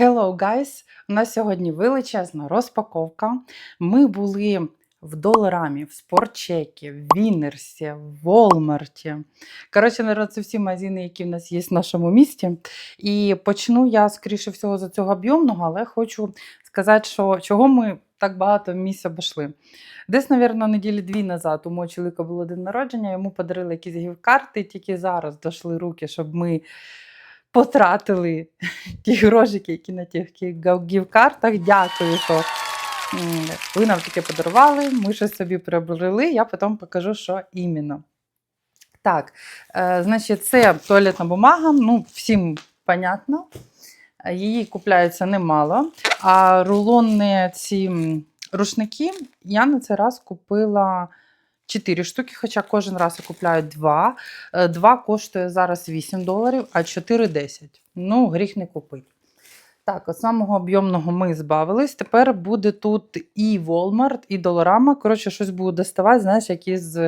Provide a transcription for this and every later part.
Hello, guys! У нас сьогодні величезна розпаковка. Ми були в Доларамі, в Спортчекі, в Віннерсі, в Волмарті. Коротше, народ, це всі магазини, які в нас є в нашому місті. І почну я, скоріше всього, за цього об'ємного, але хочу сказати, що чого ми так багато місць обійшли. Десь, мабуть, неділі дві назад у мого чоловіка було день народження, йому подарили якісь гівкарти, тільки зараз дійшли руки, щоб ми потратили ті грошики, які на тих гівкартах. Дякую, що ви нам таке подарували. Ми щось собі приобрели, я потім покажу, що іменно. Так, е, значить, це туалетна бумага, ну, всім понятно. Її купляється немало. А рулонні ці рушники я на цей раз купила 4 штуки, хоча кожен раз я купляю 2. Е, Два коштує зараз 8 доларів, а 4 10. Ну, гріх не купити. Так, от самого об'ємного ми збавились. Тепер буде тут і Walmart, і Долорама. Коротше, щось буду доставати, знаєш, як із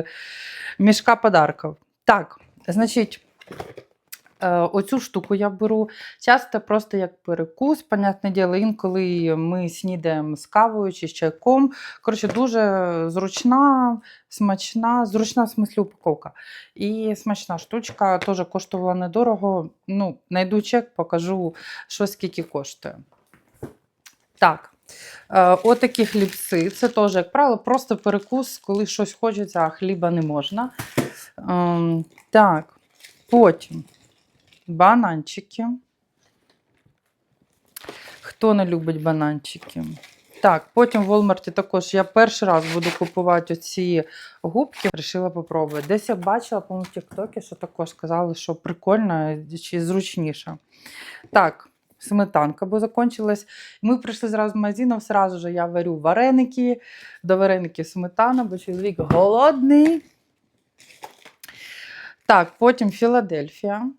мішка подарків. Так, значить, е, оцю штуку я беру часто просто як перекус, понятне діло, інколи ми снідаємо з кавою чи з чайком. Коротше, дуже зручна, смачна, зручна в смислі упаковка. І смачна штучка теж коштувала недорого. Ну, найду чек, покажу, що скільки коштує. Так. Е, Отакі хлібці. Це теж, як правило, просто перекус, коли щось хочеться, а хліба не можна. Ем, так, потім бананчики. Хто не любить бананчики? Так, потім в Walmart також я перший раз буду купувати оці губки. Рішила попробувати. Десь я бачила, по-моєму, в Тіктокі, що також сказали, що прикольно чи зручніше. Так, сметанка, бо закончилась. Ми прийшли зразу в магазин, сразу же я варю вареники, до вареників сметана, бо чоловік голодний. Так, потім Філадельфія.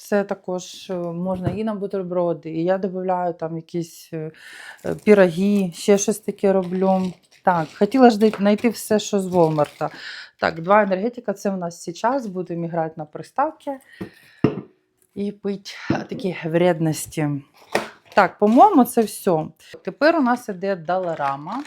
Це також е, можна і на бутерброди, і я додаю там якісь е, е, піроги, ще щось таке роблю. Так, хотіла ж знайти все, що з Волмарта. Так, два енергетика це в нас зараз. Будемо грати на приставки і пити такі вредності. Так, по-моєму, це все. Тепер у нас іде Даларама.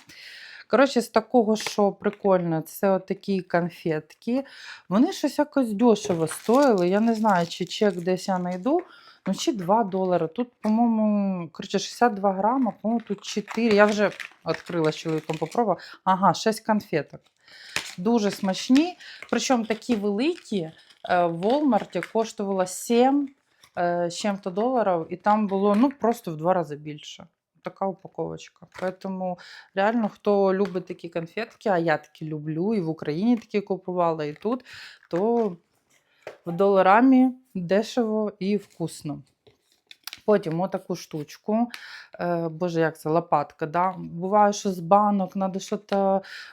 Коротше, з такого, що прикольно, це отакі конфетки. Вони щось якось дешево стоїли. Я не знаю, чи чек десь я знайду. Ну, чи 2 долари. Тут, по-моєму, коротше, 62 грама, по-моєму, тут 4. Я вже відкрила з чоловіком попробувала. Ага, 6 конфеток. Дуже смачні. Причому такі великі. е, В Walmart коштувало 7 е, чим-то доларів, і там було ну, просто в два рази більше. Така упаковочка. Поэтому реально, хто любить такі конфетки, а я такі люблю, і в Україні такі купувала, і тут, то в доларамі дешево і вкусно. Потім отаку штучку. Е, Боже, як це лопатка. Да? Буває, що з банок треба щось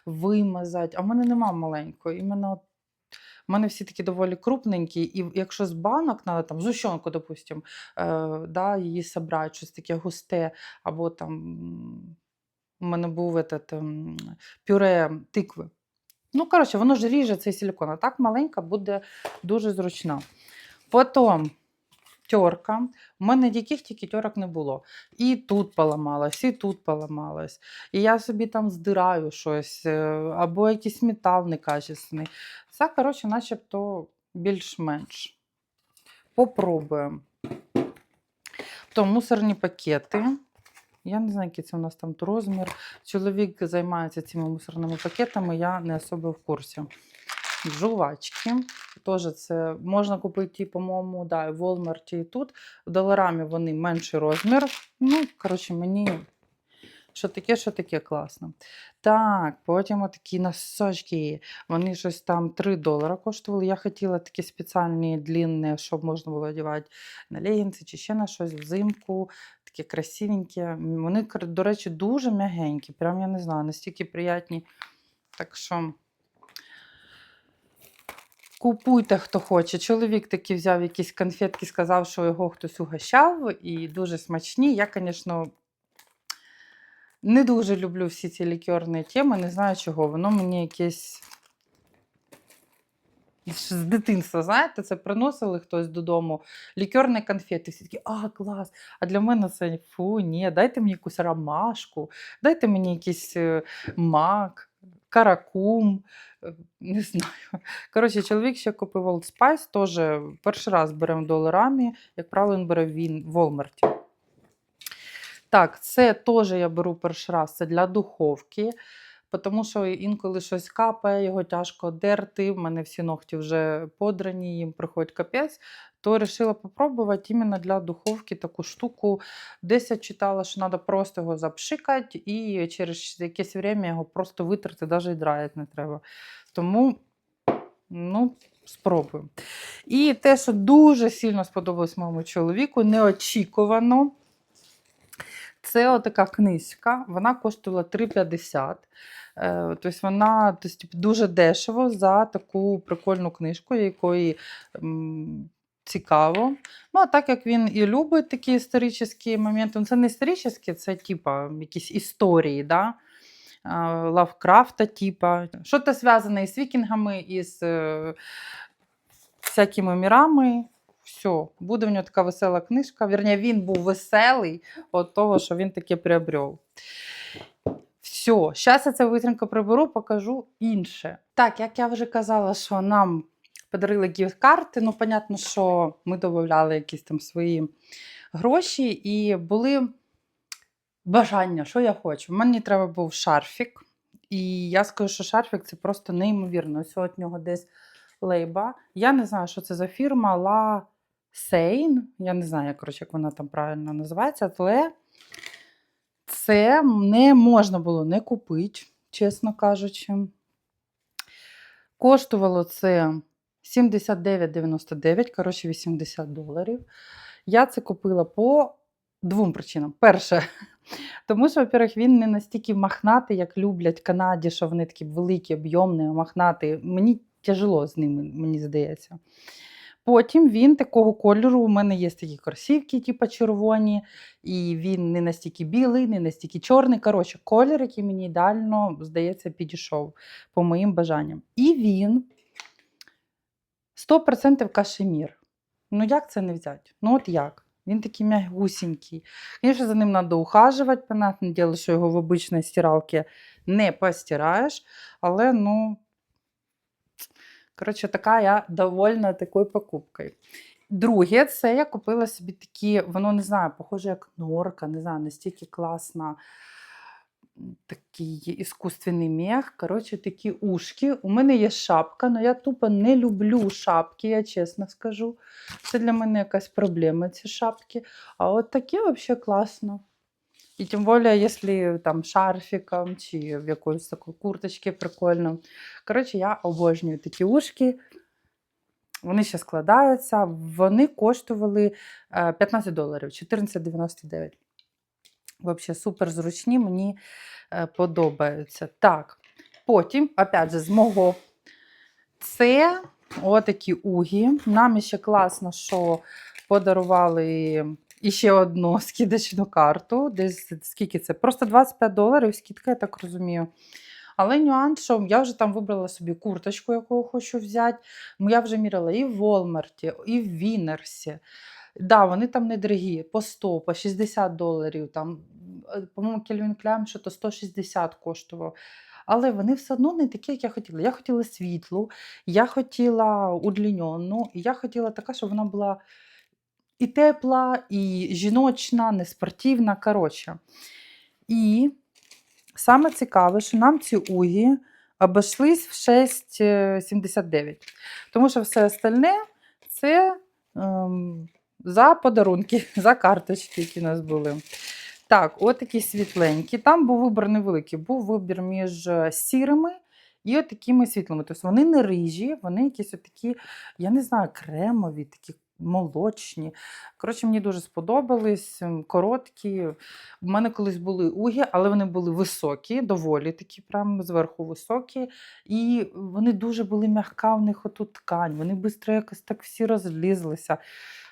вимазати, а в мене нема маленької. Іменно от у мене всі такі доволі крупненькі, і якщо з банок треба там зущенку, допустим, е, да, її собрати, щось таке густе, або там у мене був этот, ем, пюре тикви. Ну, коротше, воно ж ріже цей силікон, а так маленька буде дуже зручна. Потім терка. У мене яких тільки терок не було. І тут поламалась, і тут поламалась. І я собі там здираю щось, е, або якийсь метал некачественний. Це, коротше, начебто більш-менш. Попробуємо. То мусорні пакети. Я не знаю, який це у нас там розмір. Чоловік займається цими мусорними пакетами, я не особо в курсі. Жувачки. Теж це можна купити, по-моєму, да, в Walmart і тут. В доларамі вони менший розмір. Ну, коротше, мені що таке, що таке класно. Так, потім такі носочки. Вони щось там 3 долара коштували. Я хотіла такі спеціальні длінні, щоб можна було одягати на легінці чи ще на щось взимку. Такі красивенькі. Вони, до речі, дуже м'ягенькі. Прям я не знаю, настільки приятні. Так що. Купуйте, хто хоче. Чоловік таки взяв якісь конфетки, сказав, що його хтось угощав, і дуже смачні. Я, звісно, не дуже люблю всі ці лікерні теми, не знаю чого. Воно мені якесь З дитинства, знаєте, це приносили хтось додому, лікерні конфети. Всі такі, а, клас. А для мене це фу, ні, дайте мені якусь ромашку, дайте мені якийсь е, мак, каракум. е, Не знаю. Коротше, чоловік ще купив Old Spice, теж перший раз беремо доларами, як правило, він бере він в Walmart. Так, це теж я беру перший раз, це для духовки, тому що інколи щось капає, його тяжко дерти. В мене всі ногті вже подрані, їм приходить капець. То вирішила спробувати іменно для духовки таку штуку. Десь я читала, що треба просто його запшикати і через якесь время його просто витерти, навіть і драїти не треба. Тому, ну, спробуємо. І те, що дуже сильно сподобалось моєму чоловіку, неочікувано. Це отака книжка, вона коштувала 3,50. Е, Тобто вона тобто, типу, дуже дешево за таку прикольну книжку, якої цікаво. Ну, а так як він і любить такі історичні моменти, ну, це не історичні, це типа якісь історії, да? Лавкрафта, типа. Що-то зв'язане із вікінгами, із е, всякими мірами. Все, буде в нього така весела книжка. Вірні, він був веселий від того, що він таке приобрел. Все, зараз я цю витримку приберу, покажу інше. Так, як я вже казала, що нам подарили гіфт-карти. Ну, понятно, що ми додавали якісь там свої гроші, і були бажання, що я хочу. Мені треба був шарфік. І я скажу, що шарфік це просто неймовірно. Ось от нього десь лейба. Я не знаю, що це за фірма La Seine. Я не знаю, коротше, як вона там правильно називається, але це не можна було не купити, чесно кажучи. Коштувало це 79,99, коротше, 80 доларів. Я це купила по двом причинам. Перше, тому що, во-первых, він не настільки махнатий, як люблять Канаді, що вони такі великі, об'ємні, махнаті. Мені тяжело з ними, мені здається. Потім він такого кольору. У мене є такі кросівки, типу червоні, і він не настільки білий, не настільки чорний. Коротше, колір, який мені ідеально, здається, підійшов по моїм бажанням. І він 100% кашемір. Ну, як це не взяти? Ну, от як? Він такий м'ягусінький. Звісно, за ним треба ухажувати, понятне діло, що його в обичній стиралці не постираєш, але ну. Коротше, така я довольна такою покупкою. Друге, це я купила собі такі, воно не знаю, похоже, як норка, не знаю, настільки класна. Такий іскусственний мех. Коротше, такі ушки. У мене є шапка, але я тупо не люблю шапки, я чесно скажу. Це для мене якась проблема, ці шапки. А от такі взагалі класно. І тим більше, якщо там шарфіком чи в якоїсь такої курточці прикольно. Коротше, я обожнюю такі ушки. Вони ще складаються. Вони коштували е, 15 доларів, 14,99. Взагалі супер зручні, мені е, подобаються. Так, потім, опять же, з мого. Це отакі угі. Нам ще класно, що подарували іще одну скидочну карту. Десь скільки це? Просто 25 доларів, скидка, я так розумію. Але нюанс, що я вже там вибрала собі курточку, яку хочу взяти. Я вже міряла і в Walmart, і в Вінерсі. Да, вони там недорогі, по 100, по 60 доларів. Там, е, по-моєму, Кельвін Клям, що то 160 коштував. Але вони все одно не такі, як я хотіла. Я хотіла світлу, я хотіла удлінену, і я хотіла така, щоб вона була і тепла, і жіночна, не спортивна. Коротше. І саме цікаве, що нам ці угі обійшлись в 6,79. Тому що все остальне це ем, за подарунки, за карточки, які у нас були. Так, от такі світленькі. Там був вибір невеликий. Був вибір між е, сірими і от такими світлими. Тобто вони не рижі, вони якісь такі, я не знаю, кремові, такі молочні. Коротше, мені дуже сподобались, короткі. У мене колись були угі, але вони були високі, доволі такі, прям зверху високі. І вони дуже були м'яка, в них отут ткань. Вони швидко якось так всі розлізлися.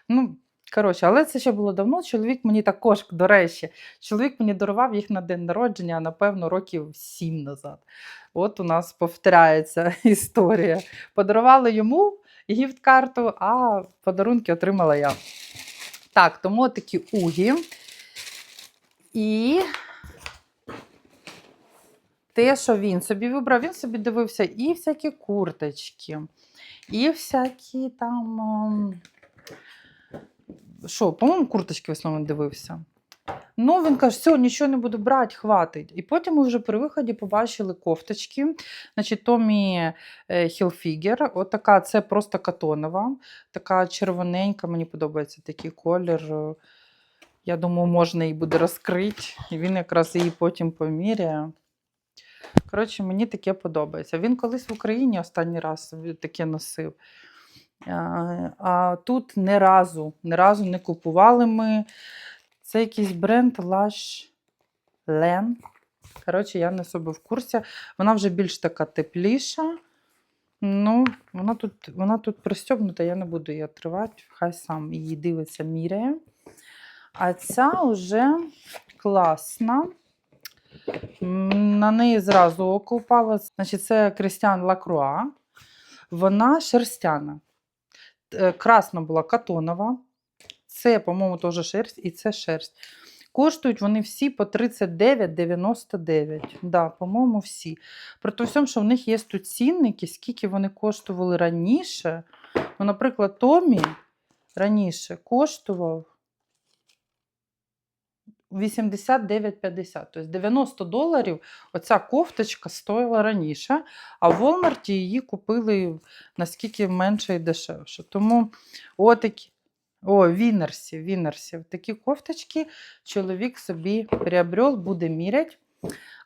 Ну, Коротше, але це ще було давно. Чоловік мені також, до речі, чоловік мені дарував їх на день народження, напевно, років сім назад. От у нас повторяється історія. Подарували йому гіфт-карту, а подарунки отримала я. Так, тому такі угі. І те, що він собі вибрав, він собі дивився і всякі курточки, і всякі там. Що, по-моєму, курточки в основному дивився. Ну, він каже, все, нічого не буду брати, хватить. І потім ми вже при виході побачили кофточки. Значить, Томі Хілфігер. Отака, це просто катонова, така червоненька, мені подобається такий колір. Я думаю, можна її буде розкрити. І він якраз її потім поміряє. Коротше, мені таке подобається. Він колись в Україні останній раз таке носив. А, а тут не разу, не разу не купували ми. Це якийсь бренд Lush Len. Коротше, я не собі в курсі. Вона вже більш така тепліша. Ну, вона тут, вона тут пристьобнута, я не буду її відкривати, хай сам її дивиться, міряє. А ця вже класна. На неї зразу око впало. Значить, це Крістіан Лакруа. Вона шерстяна. Е, Красна була катонова. Це, по-моєму, теж шерсть, і це шерсть. Коштують вони всі по 39,99. Да, по-моєму, всі. При всьому, що в них є тут цінники, скільки вони коштували раніше. Ну, наприклад, Томі раніше коштував 89,50. Тобто 90 доларів оця кофточка стоїла раніше, а в Walmart її купили наскільки менше і дешевше. Тому отакі. О, Вінерсі, Вінерсі. Такі кофточки чоловік собі приобрел, буде міряти.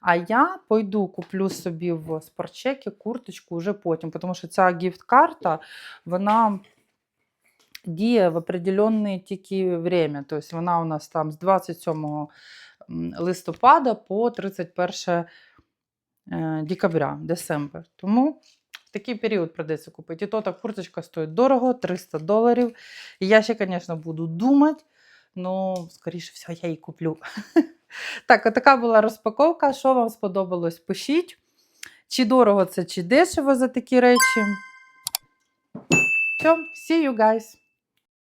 А я пойду куплю собі в спортчекі курточку вже потім, тому що ця гіфт-карта, вона діє в определенне тільки время. Тобто вона у нас там з 27 листопада по 31 е, декабря, десембр. Тому в такий період придеться купити. І то так курточка стоїть дорого, 300 доларів. І я ще, звісно, буду думати, але, скоріше всього, я її куплю. Так, отака була розпаковка. Що вам сподобалось, пишіть. Чи дорого це, чи дешево за такі речі. Все, see you guys!